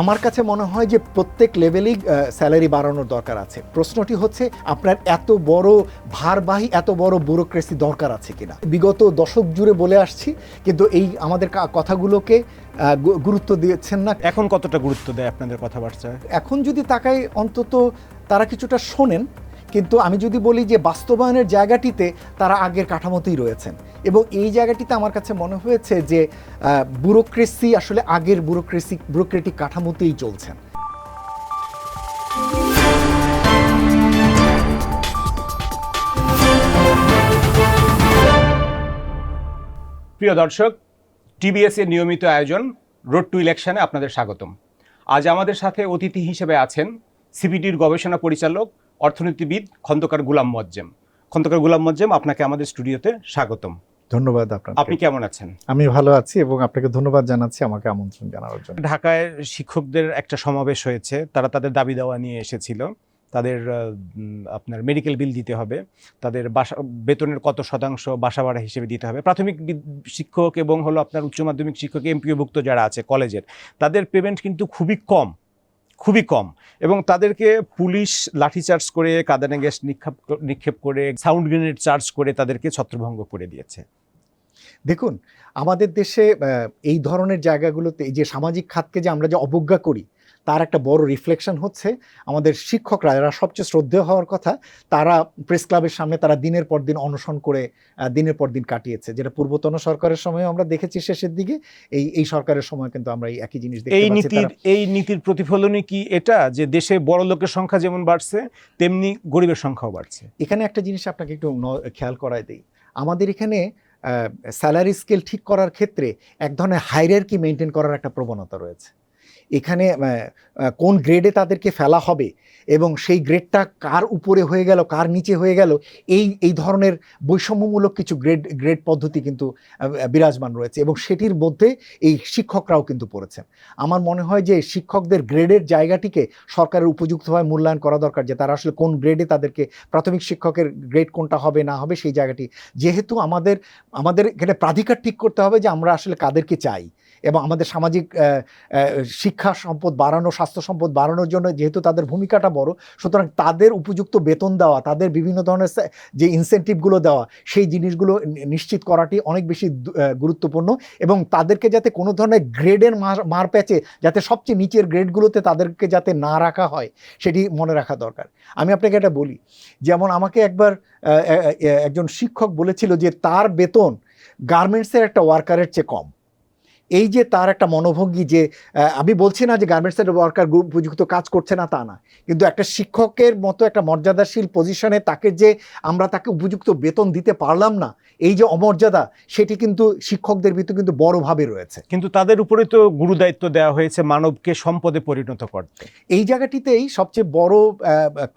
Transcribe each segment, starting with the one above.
আমার কাছে মনে হয় যে প্রত্যেক লেভেলেই স্যালারি বাড়ানোর দরকার আছে। প্রশ্নটি হচ্ছে আপনার এত বড় ভারবাহী এত বড় ব্যুরোক্রেসি দরকার আছে কিনা? বিগত দশক জুড়ে বলে আসছি কিন্তু এই আমাদের কথাগুলোকে গুরুত্ব দিয়েছেন না। এখন কতটা গুরুত্ব দেয় আপনাদের কথাবার্তায়? এখন যদি তাকাই অন্তত তারা কিছুটা শোনেন। কিন্তু আমি যদি বলি যে বাস্তবায়নের জায়গাটিতে তারা আগের কাঠামোতেই রয়েছেন এবং এই জায়গাটিতে আমার কাছে মনে হয়েছে যে ব্যুরোক্রেসি আসলে আগের ব্যুরোক্রেসি, ব্যুরোক্রেটিক কাঠামোতেই চলছেন। প্রিয় দর্শক, টিবিএস এর নিয়মিত আয়োজন রোড টু ইলেকশনে আপনাদের স্বাগতম। আজ আমাদের সাথে অতিথি হিসেবে আছেন সিপিডির গবেষণা পরিচালক অর্থনীতিবিদ খন্দকার গুলাম মজ্জেম খন্দকার গুলাম মজ্জেম আপনাকে আমাদের স্টুডিওতে স্বাগতম। ধন্যবাদ আপনার আপনি কেমন আছেন? আমি ভালো আছি এবং আপনাকে ধন্যবাদ জানাচ্ছি আমাকে আমন্ত্রণ জানানোর জন্য। ঢাকায় শিক্ষকদের একটা সমাবেশ হয়েছে তারা তাদের দাবি দাওয়া নিয়ে এসেছিল। তাদের আপনার মেডিকেল বিল দিতে হবে তাদের বাসা বেতনের কত শতাংশ বাসা ভাড়া হিসেবে দিতে হবে। প্রাথমিক শিক্ষক এবং হলো আপনার উচ্চ মাধ্যমিক শিক্ষক এমপিওভুক্ত যারা আছে কলেজের তাদের পেমেন্ট কিন্তু খুবই কম। খুবই কম। এবং তাদেরকে পুলিশ লাঠিচার্জ করে, কাদানে গ্যাস নিক্ষেপ নিক্ষেপ করে, সাউন্ড গ্রেনেড চার্জ করে তাদেরকে ছত্রভঙ্গ করে দিয়েছে। দেখুন, আমাদের দেশে এই ধরনের জায়গাগুলোতে যে সামাজিক খাতকে যে আমরা যে অবজ্ঞা করি তার একটা বড় রিফ্লেকশন হচ্ছে আমাদের শিক্ষকরা যারা সবচেয়ে শ্রদ্ধেয় হওয়ার কথা তারা প্রেস ক্লাবের সামনে তারা দিনের পর দিন অনশন করে দিনের পর দিন কাটিয়েছে। যেটা পূর্বতন সরকারের সময় আমরা দেখেছি শেষের দিকে এই এই সরকারের সময় কিন্তু আমরা এই একই জিনিস এই নীতির এই নীতির প্রতিফলনই কি এটা? যে দেশে বড় লোকের সংখ্যা যেমন বাড়ছে তেমনি গরিবের সংখ্যাও বাড়ছে। এখানে একটা জিনিস আপনাকে একটু খেয়াল করায় দিই। আমাদের এখানে স্যালারি স্কেল ঠিক করার ক্ষেত্রে এক ধরনের হাইরার্কি মেনটেন করার একটা প্রবণতা রয়েছে। এখানে কোন গ্রেডে তাদেরকে ফেলা হবে এবং সেই গ্রেডটা কার উপরে হয়ে গেল, কার নিচে হয়ে গেল, এই এই ধরনের বৈষম্যমূলক কিছু গ্রেড গ্রেড পদ্ধতি কিন্তু বিরাজমান রয়েছে এবং সেটির মধ্যে এই শিক্ষকরাও কিন্তু পড়েছেন। আমার মনে হয় যে শিক্ষকদের গ্রেডের জায়গাটিকে সরকারের উপযুক্তভাবে মূল্যায়ন করা দরকার যে তারা আসলে কোন গ্রেডে তাদেরকে প্রাথমিক শিক্ষকের গ্রেড কোনটা হবে, না হবে, সেই জায়গাটি। যেহেতু আমাদের আমাদের এখানে প্রাধিকার ঠিক করতে হবে যে আমরা আসলে কাদেরকে চাই। এবং আমাদের সামাজিক শিক্ষা সম্পদ বাড়ানো, স্বাস্থ্য সম্পদ বাড়ানোর জন্য যেহেতু তাদের ভূমিকাটা বড়, সুতরাং তাদের উপযুক্ত বেতন দেওয়া, তাদের বিভিন্ন ধরনের যে ইনসেন্টিভগুলো দেওয়া, সেই জিনিসগুলো নিশ্চিত করাটি অনেক বেশি গুরুত্বপূর্ণ এবং তাদেরকে যাতে কোনো ধরনের গ্রেডের মার মার প্যাচে যাতে সবচেয়ে নিচের গ্রেডগুলোতে তাদেরকে যাতে না রাখা হয়, সেটি মনে রাখা দরকার। আমি আপনাকে এটা বলি, যেমন আমাকে একবার একজন শিক্ষক বলেছিল যে তার বেতন গার্মেন্টসের একটা ওয়ার্কারের চেয়ে কম। এই যে তার একটা মনোভঙ্গি যে আমি বলছি না যে গার্মেন্টসের ওয়ার্কার গ্রুপ উপযুক্ত কাজ করছে না তা না। কিন্তু একটা শিক্ষকের মতো একটা মর্যাদাশীল পজিশনে তাকে যে আমরা তাকে উপযুক্ত বেতন দিতে পারলাম না এই যে অমর্যাদা সেটি কিন্তু শিক্ষকদের ভিতরে কিন্তু বড়ভাবে রয়েছে। কিন্তু তাদের উপরে তো গুরুদায়িত্ব দেওয়া হয়েছে মানবকে সম্পদে পরিণত করতে। এই জায়গাটিতেই সবচেয়ে বড়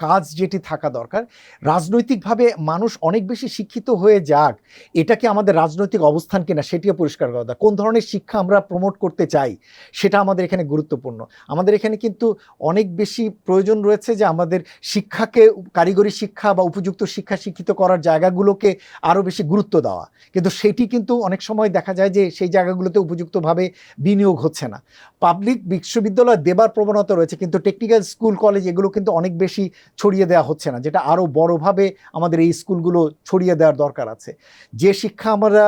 কাজ যেটি থাকা দরকার রাজনৈতিকভাবে মানুষ অনেক বেশি শিক্ষিত হয়ে যাক এটা কি আমাদের রাজনৈতিক অবস্থান কিনা সেটিও পরিষ্কার করা দরকার। কোন ধরনের শিক্ষা আমরা প্রমোট করতে চাই, সেটা আমাদের এখানে গুরুত্বপূর্ণ। আমাদের এখানে কিন্তু অনেক বেশি প্রয়োজন রয়েছে যে আমাদের শিক্ষাকে, কারিগরি শিক্ষা বা উপযুক্ত শিক্ষা শিক্ষিত করার জায়গাগুলোকে আরও বেশি গুরুত্ব দেওয়া। কিন্তু সেটি কিন্তু অনেক সময় দেখা যায় যে সেই জায়গাগুলোতে উপযুক্তভাবে বিনিয়োগ হচ্ছে না। পাবলিক বিশ্ববিদ্যালয় দেবার প্রবণতা রয়েছে, কিন্তু টেকনিক্যাল স্কুল কলেজ এগুলো কিন্তু অনেক বেশি ছড়িয়ে দেওয়া হচ্ছে না, যেটা আরও বড়ভাবে আমাদের এই স্কুলগুলো ছড়িয়ে দেওয়ার দরকার আছে। যে শিক্ষা আমরা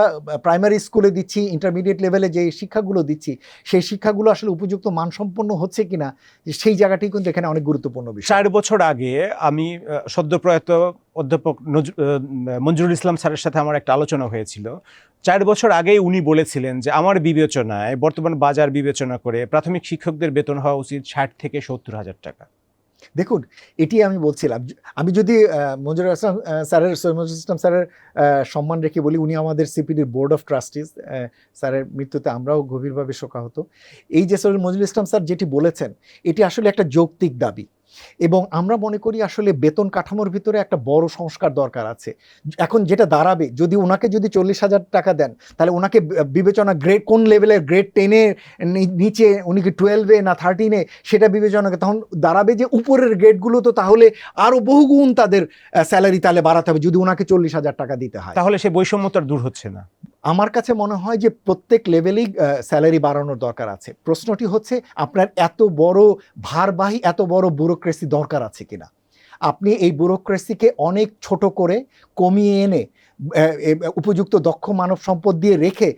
প্রাইমারি স্কুলে দিচ্ছি ইন্টারমিডিয়েট লেভেলে যে শিক্ষাগুলো দিচ্ছি, সেই শিক্ষাগুলো আসলে উপযুক্ত মানসম্পন্ন হচ্ছে কিনা সেই জায়গাটি কিন্তু এখানে অনেক গুরুত্বপূর্ণ বিষয়। চার বছর আগে আমি সদ্যপ্রয়াত অধ্যাপক মঞ্জুরুল ইসলাম স্যারের সাথে আমার একটা আলোচনা হয়েছিল। চার বছর আগেই উনি বলেছিলেন যে, আমার বিবেচনায় বর্তমান বাজার বিবেচনা করে প্রাথমিক শিক্ষকদের বেতন হওয়া উচিত ষাট থেকে সত্তর হাজার টাকা। দেখুন এটি আমি বলছিলাম আমি যদি আহ, মঞ্জুরুল ইসলাম স্যারের সৈমজুর ইসলাম স্যারের সম্মান রেখে বলি উনি আমাদের সিপিডির বোর্ড অফ ট্রাস্টিজ স্যারের মৃত্যুতে আমরাও গভীরভাবে শোকাহত। এই যে সৈয়দ মঞ্জুর ইসলাম স্যার যেটি বলেছেন এটি আসলে একটা যৌক্তিক দাবি। এবং আমরা মনে করি আসলে বেতন কাঠামোর ভিতরে একটা বড় সংস্কার দরকার আছে। এখন যেটা দাঁড়াবে, যদি ওনাকে যদি চল্লিশ হাজার টাকা দেন, তাহলে ওনাকে বিবেচনা গ্রেড কোন লেভেলের গ্রেড টেনে নিচে, উনি কি টুয়েলভে না থার্টিনে সেটা বিবেচনা তখন দাঁড়াবে যে উপরের গ্রেডগুলো তো তাহলে আরও বহুগুণ তাদের স্যালারি তাহলে বাড়াতে হবে যদি ওনাকে চল্লিশ হাজার টাকা দিতে হয়। তাহলে সে বৈষম্যতার দূর হচ্ছে না। আমার কাছে মনে হয় যে প্রত্যেক লেভেলেই স্যালারি বাড়ানোর দরকার আছে। প্রশ্নটি হচ্ছে, আপনার এত বড় ভারবাহী, এত বড় ব্যুরোক্রেসি দরকার আছে কিনা? আপনি এই ব্যুরোক্রেসিকে অনেক ছোট করে কমিয়ে এনে উপযুক্ত দক্ষ মানব সম্পদ দিয়ে রেখে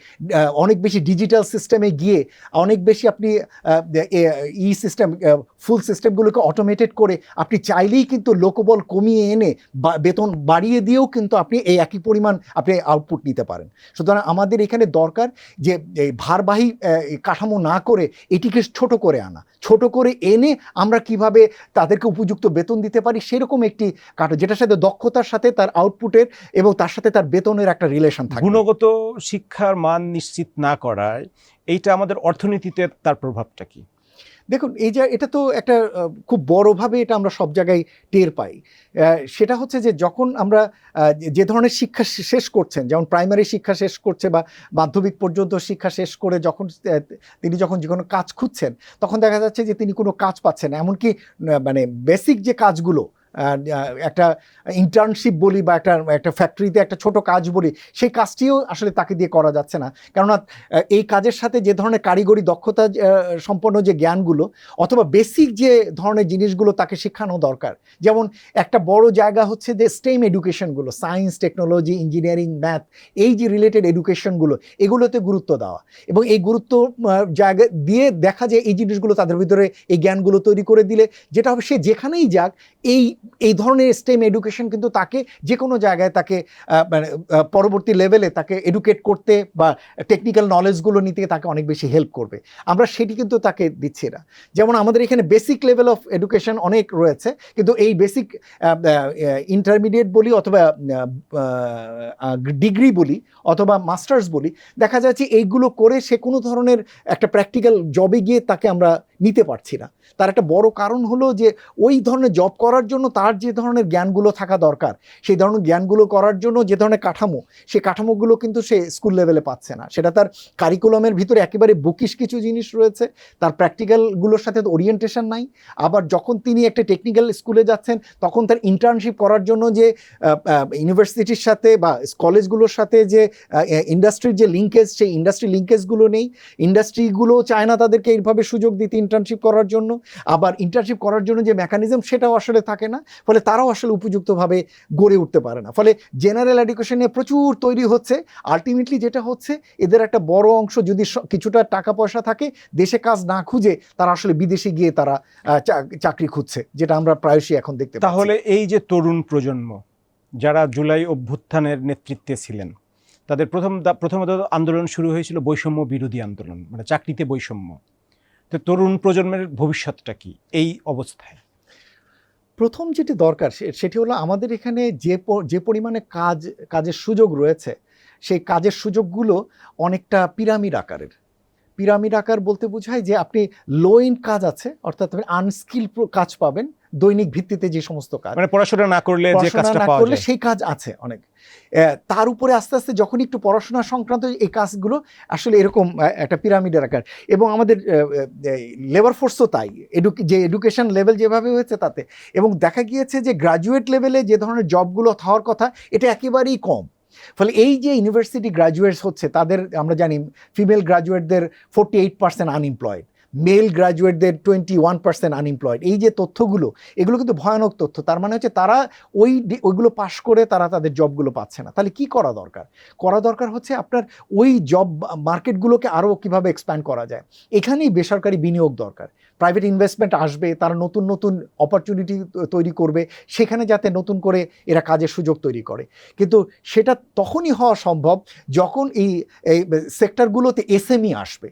অনেক বেশি ডিজিটাল সিস্টেমে গিয়ে, অনেক বেশি আপনি ই সিস্টেম ফুল সিস্টেমগুলোকে অটোমেটেড করে আপনি চাইলেই কিন্তু লোকবল কমিয়ে এনে বেতন বাড়িয়ে দিয়েও কিন্তু আপনি এই একই পরিমাণ আপনি আউটপুট নিতে পারেন। সুতরাং আমাদের এখানে দরকার যে, এই ভারবাহী কাঠামো না করে এটিকে ছোট করে আনা। ছোট করে এনে আমরা কীভাবে তাদেরকে উপযুক্ত বেতন দিতে পারি সেরকম একটি কাঠো যেটার সাথে দক্ষতার সাথে তার আউটপুটের এবং তার সাথে তার বেতনের একটা রিলেশন থাকে গুণগত শিক্ষার মান নিশ্চিত না করায় এইটা আমাদের অর্থনীতিতে তার প্রভাবটা কি? দেখুন এই যে এটা তো একটা খুব বড়ভাবে এটা আমরা সব জায়গায় টের পাই। সেটা হচ্ছে যে যখন আমরা যে- ধরনের শিক্ষা শেষ করছেন যেমন প্রাইমারি শিক্ষা শেষ করছে বা মাধ্যমিক পর্যন্ত শিক্ষা শেষ করে যখন তিনি যখন যে কোনো কাজ খুঁজছেন তখন দেখা যাচ্ছে যে তিনি কোনো কাজ পাচ্ছেন এমনকি মানে বেসিক যে কাজগুলো একটা ইন্টার্নশিপ বলি বা একটা একটা ফ্যাক্টরিতে একটা ছোট কাজ বলি, সেই কাজটিও আসলে তাকে দিয়ে করা যাচ্ছে না। কেননা এই কাজের সাথে যে ধরনের কারিগরি দক্ষতা সম্পন্ন যে জ্ঞানগুলো অথবা বেসিক যে ধরনের জিনিসগুলো তাকে শেখানো দরকার। যেমন একটা বড় জায়গা হচ্ছে যে স্টেম এডুকেশনগুলো সায়েন্স টেকনোলজি ইঞ্জিনিয়ারিং ম্যাথ এই যে রিলেটেড এডুকেশনগুলো এগুলোতে গুরুত্ব দেওয়া। এবং এই গুরুত্ব জায়গা দিয়ে দেখা যায় এই জিনিসগুলো তাদের ভিতরে এই জ্ঞানগুলো তৈরি করে দিলে, যেটা হবে সে যেখানেই যাক, এই এই ধরনের স্টেম এডুকেশন কিন্তু তাকে যে কোনো জায়গায় তাকে মানে পরবর্তী লেভেলে তাকে এডুকেট করতে বা টেকনিক্যাল নলেজগুলো নিতে তাকে অনেক বেশি হেল্প করবে। আমরা সেটি কিন্তু তাকে দিচ্ছি না। যেমন আমাদের এখানে বেসিক লেভেল অফ এডুকেশন অনেক রয়েছে, কিন্তু এই বেসিক ইন্টারমিডিয়েট বলি অথবা ডিগ্রি বলি অথবা মাস্টার্স বলি, দেখা যাচ্ছে এইগুলো করে সে কোনো ধরনের একটা প্র্যাকটিক্যাল জবে গিয়ে তাকে আমরা নিতে পারছি না। তার একটা বড় কারণ হলো যে ওই ধরনের জব করার জন্য তার যে ধরনের জ্ঞানগুলো থাকা দরকার, সেই ধরনের জ্ঞানগুলো করার জন্য যে ধরনের কাঠামো, সেই কাঠামোগুলো কিন্তু সে স্কুল লেভেলে পাচ্ছে না। সেটা তার কারিকুলামের ভিতরে একেবারে বুকিশ কিছু জিনিস রয়েছে, তার প্র্যাকটিক্যালগুলোর সাথে ওরিয়েন্টেশন নাই। আবার যখন তিনি একটা টেকনিক্যাল স্কুলে যাচ্ছেন, তখন তার ইন্টার্নশিপ করার জন্য যে ইউনিভার্সিটির সাথে বা কলেজগুলোর সাথে যে ইন্ডাস্ট্রির যে লিঙ্কেজ সেই ইন্ডাস্ট্রি লিঙ্কেজগুলো নেই। ইন্ডাস্ট্রিগুলো চায় না তাদেরকে এইভাবে সুযোগ দিতে ইন্টার্নশিপ করার জন্য। আবার ইন্টার্নশিপ করার জন্য যে মেকানিজম সেটাও আসলে থাকে না। ফলে তারাও আসলে উপযুক্তভাবে গড়ে উঠতে পারে না। ফলে জেনারেল এডুকেশনে প্রচুর তৈরি হচ্ছে। আলটিমেটলি যেটা হচ্ছে, এদের একটা বড় অংশ যদি কিছুটা টাকা পয়সা থাকে, দেশে কাজ না খুঁজে তারা আসলে বিদেশে গিয়ে তারা চাকরি খুঁজছে, যেটা আমরা প্রায়শই এখন দেখতে। তাহলে এই যে তরুণ প্রজন্ম, যারা জুলাই অভ্যুত্থানের নেতৃত্বে ছিলেন, তাদের প্রথম প্রথমত আন্দোলন শুরু হয়েছিল বৈষম্য বিরোধী আন্দোলন মানে চাকরিতে বৈষম্য। তো তরুণ প্রজন্মের ভবিষ্যৎটা কি? এই অবস্থায়। প্রথম যেটি দরকার সেটি হলো আমাদের এখানে যে যে পরিমাণে কাজ, কাজের সুযোগ রয়েছে, সেই কাজের সুযোগগুলো অনেকটা পিরামিড আকারের। পিরামিড আকার বলতে বোঝায় যে আপনি লো ইন কাজ আছে অর্থাৎ আপনি আনস্কিল কাজ পাবেন দৈনিক ভিত্তিতে যে সমস্ত কাজ। মানে পড়াশোনা না করলে যে কাজটা পাওয়া করলে যায়। সেই কাজ আছে অনেক। তার উপরে আস্তে আস্তে যখন একটু পড়াশোনা সংক্রান্ত এই কাজগুলো আসলে এরকম একটা পিরামিডের আকার। এবং আমাদের লেবার ফোর্সও তাই। যে এডুকেশন লেভেল যেভাবে হয়েছে তাতে। এবং দেখা গিয়েছে যে গ্রাজুয়েট লেভেলে যে ধরনের জবগুলো হওয়ার কথা এটা একেবারেই কম। ফলে এই যে ইউনিভার্সিটি গ্রাজুয়েটস হচ্ছে, তাদের আমরা জানি female গ্রাজুয়েটদের forty eight percent unemployed male গ্রাজুয়েটদের twenty one percent unemployed এই যে তথ্যগুলো, এগুলো কিন্তু ভয়ানক তথ্য। তার মানে হচ্ছে তারা ওই ওইগুলো পাশ করে তারা তাদের জবগুলো পাচ্ছে না। তাহলে কি করা দরকার? করা দরকার হচ্ছে আপনার ওই জব মার্কেটগুলোকে আরও কীভাবে এক্সপ্যান্ড করা যায়? এখানেই বেসরকারি বিনিয়োগ দরকার। প্রাইভেট ইনভেস্টমেন্ট আসবে, তারা নতুন নতুন অপরচুনিটি তৈরি করবে, সেখানে যাতে নতুন করে এরা কাজের সুযোগ তৈরি করে। কিন্তু সেটা তখনই হওয়া সম্ভব যখন এই সেক্টরগুলোতে এসএমই আসবে।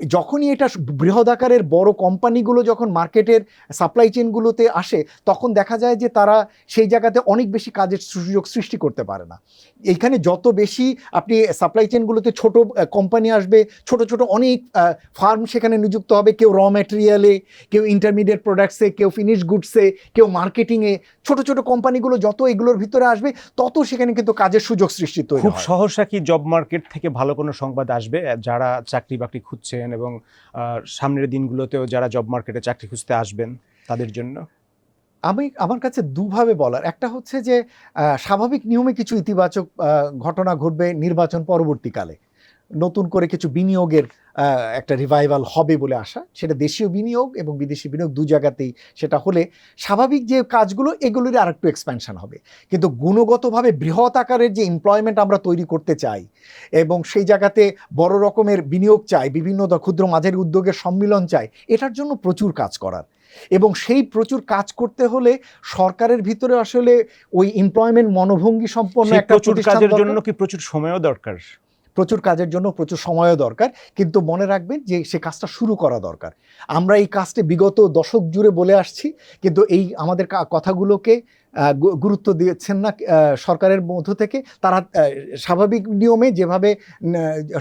যখনই এটা বৃহৎ আকারের বড় কোম্পানিগুলো যখন মার্কেটের সাপ্লাই চেনগুলোতে আসে তখন দেখা যায় যে তারা সেই জায়গাতে অনেক বেশি কাজের সুযোগ সৃষ্টি করতে পারে না। এইখানে যত বেশি আপনি সাপ্লাই চেনগুলোতে ছোট কোম্পানি আসবে ছোট ছোট অনেক ফার্ম সেখানে নিযুক্ত হবে কেউ র ম্যাটেরিয়ালে কেউ ইন্টারমিডিয়েট প্রোডাক্টসে কেউ ফিনিশ গুডসে কেউ মার্কেটিংয়ে ছোট ছোট কোম্পানিগুলো যত এগুলোর ভিতরে আসবে তত সেখানে কিন্তু কাজের সুযোগ সৃষ্টি তৈরি খুব সহসা কি জব মার্কেট থেকে ভালো কোনো সংবাদ আসবে যারা চাকরি বাকরি খুঁজছেন এবং সামনের দিনগুলোতেও যারা জব মার্কেটে চাকরি খুঁজতে আসবেন তাদের জন্য? আমি আমার কাছে দুভাবে বলার। একটা হচ্ছে যে স্বাভাবিক নিয়মে কিছু ইতিবাচক ঘটনা ঘটবে নির্বাচন পরবর্তীকালে। নতুন করে কিছু বিনিয়োগের একটা রিভাইভাল হবে বলে আশা। সেটা দেশীয় বিনিয়োগ এবং বিদেশি বিনিয়োগ দু জায়গাতেই সেটা হলে স্বাভাবিক যে কাজগুলো এগুলোরই আর একটু এক্সপ্যানশন হবে। কিন্তু গুণগতভাবে বৃহৎ আকারের যে এমপ্লয়মেন্ট আমরা তৈরি করতে চাই এবং সেই জায়গাতে বড় রকমের বিনিয়োগ চাই বিভিন্ন ক্ষুদ্র মাঝারি উদ্যোগের সম্মিলন চাই এটার জন্য প্রচুর কাজ করার। এবং সেই প্রচুর কাজ করতে হলে সরকারের ভিতরে আসলে ওই এমপ্লয়মেন্ট মনোভঙ্গি সম্পন্ন একটা প্রচুর কাজের জন্য কি প্রচুর সময়ও দরকার? প্রচুর কাজের জন্য প্রচুর সময়ও দরকার কিন্তু মনে রাখবেন যে সে কাজটা শুরু করা দরকার। আমরা এই কাজটি বিগত দশক জুড়ে বলে আসছি কিন্তু এই আমাদের কথাগুলোকে গুরুত্ব দিয়েছেন না সরকারের মধ্য থেকে। তারা স্বাভাবিক নিয়মে যেভাবে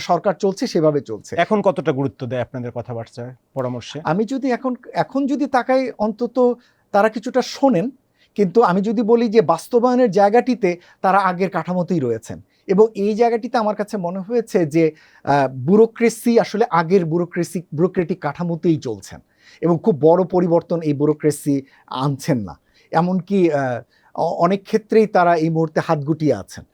সরকার চলছে সেভাবে চলছে। এখন কতটা গুরুত্ব দেয় আপনাদের কথাবার্তায় পরামর্শে? আমি যদি এখন এখন যদি তাকাই অন্তত তারা কিছুটা শোনেন কিন্তু আমি যদি বলি যে বাস্তবায়নের জায়গাটিতে তারা আগের কাঠামোতেই রয়েছেন। এবং এই জায়গাটিতে আমার কাছে মনে হয়েছে যে ব্যুরোক্রেসি আসলে আগের ব্যুরোক্রেসি, ব্যুরোক্রেটিক কাঠামোতেই চলছেন এবং খুব বড় পরিবর্তন এই ব্যুরোক্রেসি আনছেন না। এমনকি অনেক ক্ষেত্রেই তারা এই মুহূর্তে হাত গুটিয়ে আছেন।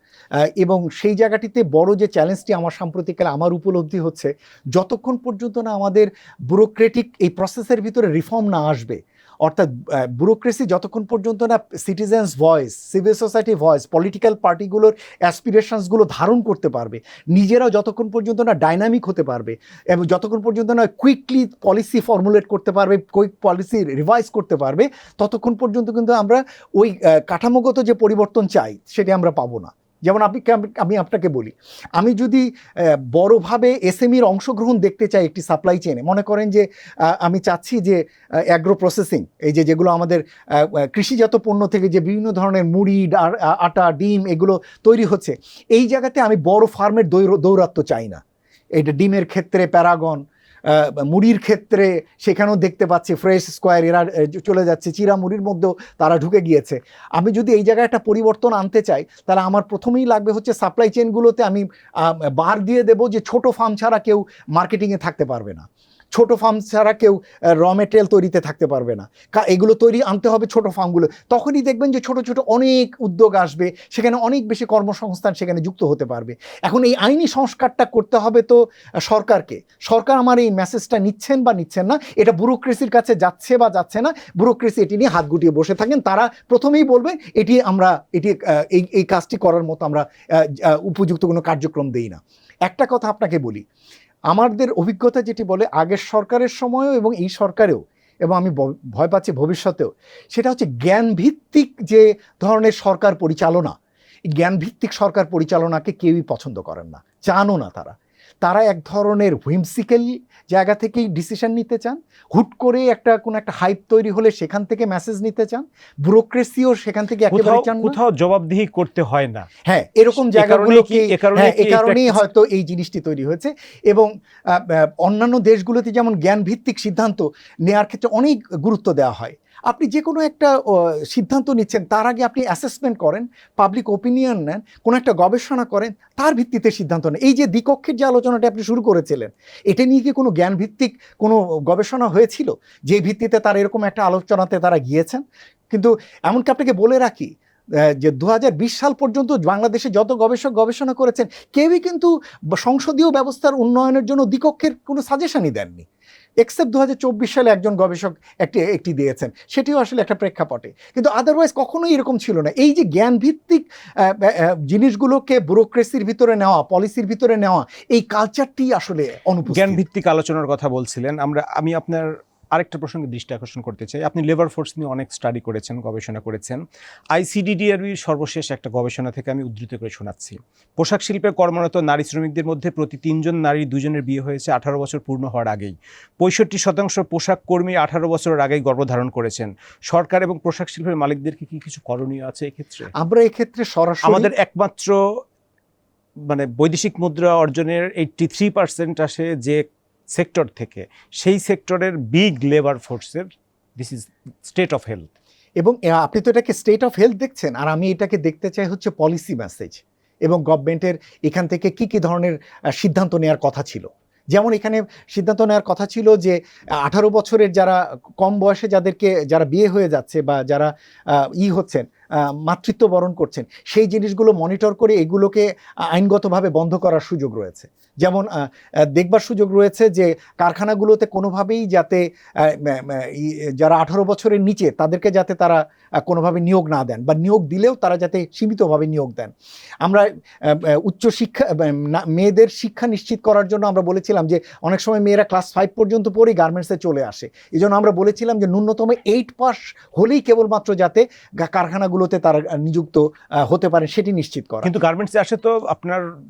এবং সেই জায়গাটিতে বড় যে চ্যালেঞ্জটি আমার সাম্প্রতিককালে আমার উপলব্ধি হচ্ছে, যতক্ষণ পর্যন্ত না আমাদের ব্যুরোক্রেটিক এই প্রসেসের ভিতরে রিফর্ম না আসবে অর্থাৎ ব্যুরোক্রেসি যতক্ষণ পর্যন্ত না citizens voice civil society voice political পার্টিগুলোর অ্যাসপিরেশনসগুলো ধারণ করতে পারবে, নিজেরাও যতক্ষণ পর্যন্ত না ডাইনামিক হতে পারবে, এবং যতক্ষণ পর্যন্ত না কুইকলি পলিসি ফর্মুলেট করতে পারবে কুইক পলিসি রিভাইজ করতে পারবে, ততক্ষণ পর্যন্ত কিন্তু আমরা ওই কাঠামোগত যে পরিবর্তন চাই, সেটি আমরা পাবো না। যেমন আপনি আমি আপনাকে বলি, আমি যদি বড়ভাবে এসএমইর অংশগ্রহণ দেখতে চাই একটি সাপ্লাই চেনে মনে করেন যে আমি চাচ্ছি যে অ্যাগ্রো প্রসেসিং এই যে যেগুলো আমাদের কৃষিজাত পণ্য থেকে যে বিভিন্ন ধরনের মুড়ি আটা, ডিম এগুলো তৈরি হচ্ছে, এই জায়গাতে আমি বড় ফার্মের দৌর- দৌরাত্ম চাই না। এটা ডিমের ক্ষেত্রে প্যারাগন মুড়ির ক্ষেত্রে সেখানেও দেখতে পাচ্ছি ফ্রেশ স্কোয়ার এরা চলে যাচ্ছে, চিরা মুড়ির মধ্যেও তারা ঢুকে গিয়েছে। আমি যদি এই জায়গায় একটা পরিবর্তন আনতে চাই, তাহলে আমার প্রথমেই লাগবে হচ্ছে সাপ্লাই চেনগুলোতে আমি বার দিয়ে দেব যে ছোট ফার্ম ছাড়া কেউ মার্কেটিংয়ে থাকতে পারবে না। ছোট ফার্ম ছাড়া কেউ র মেটেরিয়াল তৈরিতে থাকতে পারবে না। এগুলো তৈরি আনতে হবে ছোট ফার্মগুলো তখনই দেখবেন যে ছোট ছোট অনেক উদ্যোগ আসবে, সেখানে অনেক বেশি কর্মসংস্থান সেখানে যুক্ত হতে পারবে। এখন এই আইনি সংস্কারটা করতে হবে তো সরকারকে। সরকার আমার এই মেসেজটা নিচ্ছেন বা নিচ্ছেন না, এটা ব্যুরোক্রেসির কাছে যাচ্ছে বা যাচ্ছে না ব্যুরোক্রেসি এটি নিয়ে হাত গুটিয়ে বসে থাকেন। তারা প্রথমেই বলবেন এটি আমরা, এটি এই এই কাজটি করার মতো আমরা উপযুক্ত কোনো কার্যক্রম দেই না। একটা কথা আপনাকে বলি আমাদের অভিজ্ঞতা যেটি বলে আগের সরকারের সময়ও এবং এই সরকারেও, এবং আমি ভয় পাচ্ছি ভবিষ্যতেও, সেটা হচ্ছে জ্ঞানভিত্তিক যে ধরনের সরকার পরিচালনা জ্ঞানভিত্তিক সরকার পরিচালনাকে কেউই পছন্দ করেন না, জানো না তারা। তারা এক ধরনের হুইমসিক্যাল জায়গা থেকেই ডিসিশন নিতে চান। হুট করে একটা কোনো একটা হাইপ তৈরি হলে সেখান থেকে মেসেজ নিতে চান। ব্যুরোক্রেসিও সেখান থেকে একেবারে কোথাও চান কোথাও জবাবদিহি করতে হয় না। হ্যাঁ এরকম এ জায়গাগুলো কি- কি এ কারণেই হ্যাঁ এ এই কারণেই হয়তো এই জিনিসটি তৈরি হয়েছে। এবং অন্যান্য দেশগুলোতে যেমন জ্ঞান ভিত্তিক সিদ্ধান্ত নেওয়ার ক্ষেত্রে অনেক গুরুত্ব দেওয়া হয়। আপনি যে কোনো একটা সিদ্ধান্ত নিচ্ছেন, তার আগে আপনি অ্যাসেসমেন্ট করেন পাবলিক ওপিনিয়ন নেন, কোনো একটা গবেষণা করেন, তার ভিত্তিতে সিদ্ধান্ত নেন। এই যে দ্বিকক্ষের যে আলোচনাটি আপনি শুরু করেছিলেন, এটা নিয়ে কি কোনো জ্ঞানভিত্তিক কোনো গবেষণা হয়েছিল? যে ভিত্তিতে তার এরকম একটা আলোচনাতে তারা গিয়েছেন? কিন্তু এমনকি আপনাকে বলে রাখি যে দু হাজার বিশ সাল পর্যন্ত বাংলাদেশে যত গবেষক গবেষণা করেছেন, কেউই কিন্তু সংসদীয় ব্যবস্থার উন্নয়নের জন্য দ্বিকক্ষের কোনো সাজেশনই দেননি। এক্সেপ্ট দু সালে একজন গবেষক একটি একটি দিয়েছেন। সেটিও আসলে একটা প্রেক্ষাপটে। কিন্তু আদারওয়াইজ কখনোই এরকম ছিল না। এই যে জ্ঞানভিত্তিক জিনিসগুলোকে ব্যুরোক্রেসির ভিতরে নেওয়া পলিসির ভিতরে নেওয়া, এই কালচারটি আসলে অনুপ জ্ঞান ভিত্তিক আলোচনার কথা বলছিলেন। আমরা, আমি আপনার আরেকটা প্রসঙ্গে দৃষ্টি আকর্ষণ করতে চাই। আপনি লেবার ফোর্স নিয়ে অনেক স্টাডি করেছেন গবেষণা করেছেন। আইসিডিডিআরবির সর্বশেষ একটা গবেষণা থেকে আমি উদ্ধৃত করে শোনাচ্ছি। পোশাক শিল্পে কর্মরত নারী শ্রমিকদের মধ্যে প্রতি তিনজন নারী দুজনের বিয়ে হয়েছে আঠারো বছর পূর্ণ হওয়ার আগেই। পঁয়ষট্টি শতাংশ পোশাক কর্মী আঠারো বছরের আগেই গর্ভধারণ করেছেন। সরকার এবং পোশাক শিল্পের মালিকদেরকে কি কিছু করণীয় আছে এক্ষেত্রে? আমরা এক্ষেত্রে সরাসরি আমাদের একমাত্র মানে বৈদেশিক মুদ্রা অর্জনের এইটটি থ্রি পার্সেন্ট আসে যে সেক্টর থেকে। সেই সেক্টরের বিগ লেবার ফোর্সের this is state of health এবং আপনি তো এটাকে স্টেট অফ হেলথ দেখছেন, আর আমি এটাকে দেখতে চাই হচ্ছে পলিসি মেসেজ এবং গভর্নমেন্টের এখান থেকে কি কি ধরনের সিদ্ধান্ত নেওয়ার কথা ছিল? যেমন এখানে সিদ্ধান্ত নেওয়ার কথা ছিল যে আঠারো বছরের যারা কম বয়সে যাদেরকে, যারা বিয়ে হয়ে যাচ্ছে বা যারা ই হচ্ছেন মাতৃত্ব বরণ করছেন, সেই জিনিসগুলো মনিটর করে এগুলোকে আইনগতভাবে বন্ধ করার সুযোগ রয়েছে। যেমন দেখবার সুযোগ রয়েছে যে কারখানাগুলোতে কোনোভাবেই যাতে যারা আঠারো বছরের নিচে তাদেরকে যাতে তারা কোনোভাবে নিয়োগ না দেন বা নিয়োগ দিলেও তারা যাতে সীমিতভাবে নিয়োগ দেন। আমরা আহ, আহ, উচ্চ শিক্ষা না- মেয়েদের শিক্ষা নিশ্চিত করার জন্য আমরা বলেছিলাম যে অনেক সময় মেয়েরা ক্লাস ফাইভ পর্যন্ত পড়েই গার্মেন্টসে চলে আসে। এই জন্য আমরা বলেছিলাম যে ন্যূনতম এইট পাস হলেই কেবলমাত্র যাতে কারখানাগুলোতে তারা নিযুক্ত হতে পারে সেটি নিশ্চিত করা। কিন্তু গার্মেন্টসে আসে তো আপনার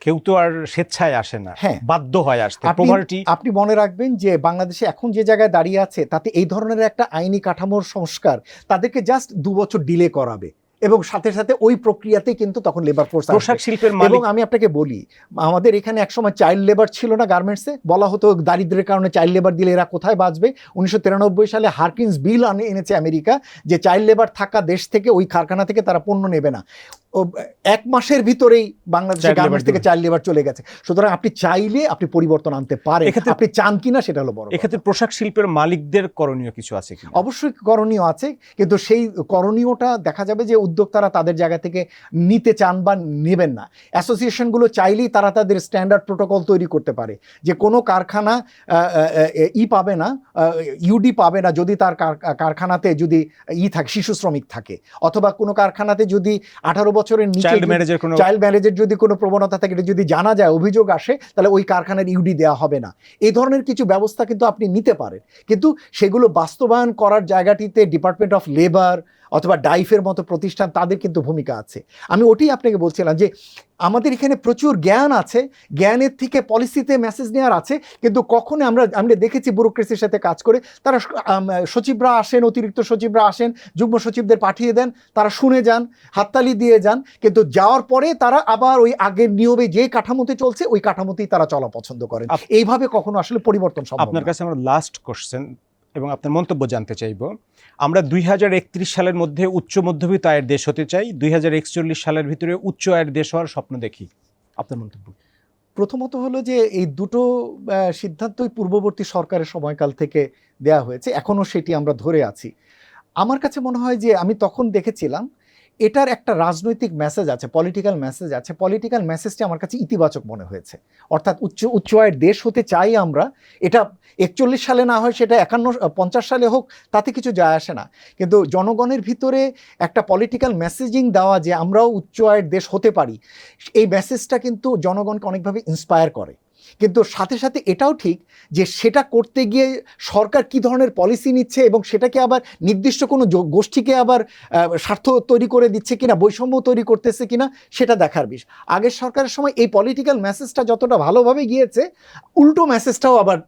কেউ তো আর স্বেচ্ছায় আসে না হ্যাঁ। বাধ্য হয় আসতে প্রভার্টি আপনি মনে রাখবেন যে বাংলাদেশে এখন যে জায়গায় দাঁড়িয়ে আছে তাতে এই ধরনের একটা আইনি কাঠামোর সংস্কার তাদেরকে জাস্ট দু বছর ডিলে করাবে এবং সাথে সাথে ওই প্রক্রিয়াতেই কিন্তু তখন লেবার ফোর্স পোশাক শিল্পের এবং আমি আপনাকে বলি আমাদের এখানে একসময় চাইল্ড লেবার ছিল না গার্মেন্টসে বলা হতো দারিদ্র্যের কারণে চাইল্ড লেবার দিলে এরা কোথায় বাঁচবে। উনিশশো তিরানব্বই সালে হারকিন্স বিল আনে এনেছে আমেরিকা যে চাইল্ড লেবার থাকা দেশ থেকে ওই কারখানা থেকে তারা পণ্য নেবে না। ও এক মাসের ভিতরেই বাংলাদেশের গার্মেন্টস থেকে চাইল্ড লেবার চলে গেছে। সুতরাং আপনি চাইলে আপনি পরিবর্তন আনতে পারেন। এক্ষেত্রে- আপনি চান কিনা সেটা হলো বড় এক্ষেত্রে পোশাক শিল্পের মালিকদের করণীয় কিছু আছে অবশ্যই করণীয় আছে। কিন্তু সেই করণীয়টা দেখা যাবে যে উদ্যোক্তারা তাদের জায়গা থেকে নিতে চান বা নেবেন না। অ্যাসোসিয়েশনগুলো চাইলেই তারা তাদের স্ট্যান্ডার্ড প্রোটোকল তৈরি করতে পারে। যে কোনো কারখানা ই পাবে না ইউডি পাবে না যদি তার কার- কারখানাতে যদি ই থাকে শিশু শ্রমিক থাকে। অথবা কোনো কারখানাতে যদি আঠারো বছরের নিচে চাইল্ড ম্যারেজের চাইল্ড ম্যারেজের যদি কোনো প্রবণতা থাকে এটা যদি জানা যায় অভিযোগ আসে তাহলে ওই কারখানার ইউডি দেওয়া হবে না। এই ধরনের কিছু ব্যবস্থা কিন্তু আপনি নিতে পারেন। কিন্তু সেগুলো বাস্তবায়ন করার জায়গাটিতে ডিপার্টমেন্ট অফ লেবার অথবা ডাইফের মতো প্রতিষ্ঠান তাদের কিন্তু ভূমিকা আছে। আমি ওটি আপনাকে বলছিলাম যে আমাদের এখানে প্রচুর জ্ঞান আছে জ্ঞানের থেকে পলিসিতে মেসেজ নেওয়ার আছে কিন্তু কখনো আমরা আমরা দেখেছি ব্যুরোক্রেসির সাথে কাজ করে তারা সচিবরা আসেন অতিরিক্ত সচিবরা আসেন যুগ্ম সচিবদের পাঠিয়ে দেন তারা শুনে যান হাততালি দিয়ে যান কিন্তু যাওয়ার পরে তারা আবার ওই আগের নিয়মে যে কাঠামোতে চলছে ওই কাঠামোতেই তারা চলা পছন্দ করেন। এইভাবে কখনো আসলে পরিবর্তন সম্ভব আপনার কাছে আমার লাস্ট কোশ্চেন এবং আপনার মন্তব্য জানতে চাইব। আমরা দুই হাজার একত্রিশ সালের মধ্যে উচ্চ মধ্যবিত্ত আয়ের দেশ হতে চাই, দুই হাজার একচল্লিশ সালের ভিতরে উচ্চ আয়ের দেশ হওয়ার স্বপ্ন দেখি। আপনার মন্তব্য প্রথমত হলো যে এই দুটো সিদ্ধান্তই পূর্ববর্তী সরকারের সময়কাল থেকে দেয়া হয়েছে এখনও সেটি আমরা ধরে আছি। আমার কাছে মনে হয় যে আমি তখন দেখেছিলাম এটার একটা রাজনৈতিক মেসেজ আছে পলিটিক্যাল মেসেজ আছে। পলিটিক্যাল মেসেজটি আমার কাছে ইতিবাচক মনে হয়েছে। অর্থাৎ উচ্চ উচ্চ আয়ের দেশ হতে চাই আমরা, এটা একচল্লিশ সালে না হয় সেটা একান্ন, পঞ্চাশ সালে হোক, তাতে কিছু যায় আসে না। কিন্তু জনগণের ভিতরে একটা পলিটিক্যাল মেসেজিং দেওয়া যে আমরাও উচ্চ আয়ের দেশ হতে পারি, এই মেসেজটা কিন্তু জনগণকে অনেকভাবে ইন্সপায়ার করে। কিন্তু সাথে সাথে এটাও ঠিক যে সেটা করতে গিয়ে সরকার কি ধরনের পলিসি নিচ্ছে এবং সেটাকে আবার নির্দিষ্ট কোনো গোষ্ঠীকে আবার স্বার্থ তৈরি করে দিচ্ছে কিনা বৈষম্য তৈরি করতেছে কিনা সেটা দেখার বিষয়। আগের সরকারের সময় এই পলিটিক্যাল মেসেজটা যতটা ভালোভাবে গিয়েছে উল্টো মেসেজটাও আবার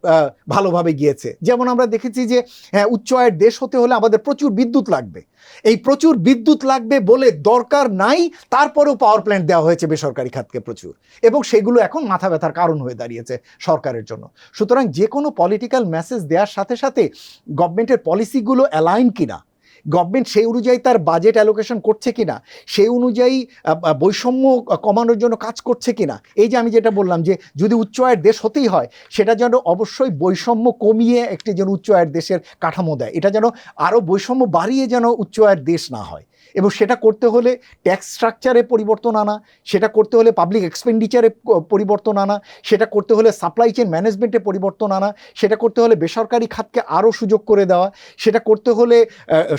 ভালোভাবে গিয়েছে। যেমন আমরা দেখেছি যে হ্যাঁ, উচ্চ আয়ের দেশ হতে হলে আমাদের প্রচুর বিদ্যুৎ লাগবে। এই প্রচুর বিদ্যুৎ লাগবে বলে দরকার নাই, তারপরেও পাওয়ার প্ল্যান্ট দেওয়া হয়েছে বেসরকারি খাতকে প্রচুর। এবং সেগুলো এখন মাথা ব্যথার কারণ হয়ে দাঁড়িয়েছে সরকারের জন্য। সুতরাং যে কোনো পলিটিক্যাল মেসেজ দেওয়ার সাথে সাথে গভর্নমেন্টের পলিসিগুলো অ্যালাইন কিনা গভর্নমেন্ট সেই অনুযায়ী তার বাজেট অ্যালোকেশন করছে কি না সেই অনুযায়ী বৈষম্য কমানোর জন্য কাজ করছে কি না এই যে আমি যেটা বললাম যে যদি উচ্চ আয়ের দেশ হতেই হয়, সেটা যেন অবশ্যই বৈষম্য কমিয়ে একটি যেন উচ্চ আয়ের দেশের কাঠামো দেয়, এটা যেন আরও বৈষম্য বাড়িয়ে যেন উচ্চ আয়ের দেশ না হয়। এবং সেটা করতে হলে ট্যাক্স স্ট্রাকচারে পরিবর্তন আনা, সেটা করতে হলে পাবলিক এক্সপেন্ডিচারে পরিবর্তন আনা, সেটা করতে হলে সাপ্লাই চেন ম্যানেজমেন্টে পরিবর্তন আনা, সেটা করতে হলে বেসরকারি খাতকে আরও সুযোগ করে দেওয়া, সেটা করতে হলে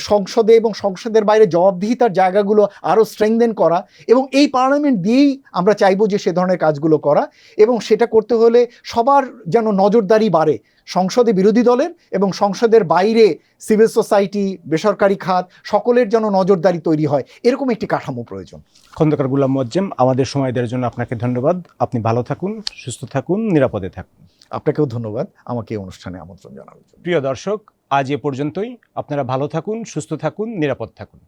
সংসদে এবং সংসদের বাইরে জবাবদিহিতার জায়গাগুলো আরও স্ট্রেংদেন করা এবং এই পার্লামেন্ট দিয়েই আমরা চাইব যে সে ধরনের কাজগুলো করা এবং সেটা করতে হলে সবার যেন নজরদারি বাড়ে। সংসদে বিরোধী দলের এবং সংসদের বাইরে সিভিল সোসাইটি বেসরকারি খাত সকলের যেন নজরদারি তৈরি হয় এরকম একটি কাঠামো প্রয়োজন। খন্দকার গুলাম মোয়াজ্জেম আমাদের সময় দেওয়ার জন্য আপনাকে ধন্যবাদ। আপনি ভালো থাকুন সুস্থ থাকুন নিরাপদে থাকুন। আপনাকেও ধন্যবাদ। আমাকে এই অনুষ্ঠানে আমন্ত্রণ জানানোর জন্য। প্রিয় দর্শক আজ এ পর্যন্তই। আপনারা ভালো থাকুন সুস্থ থাকুন নিরাপদ থাকুন।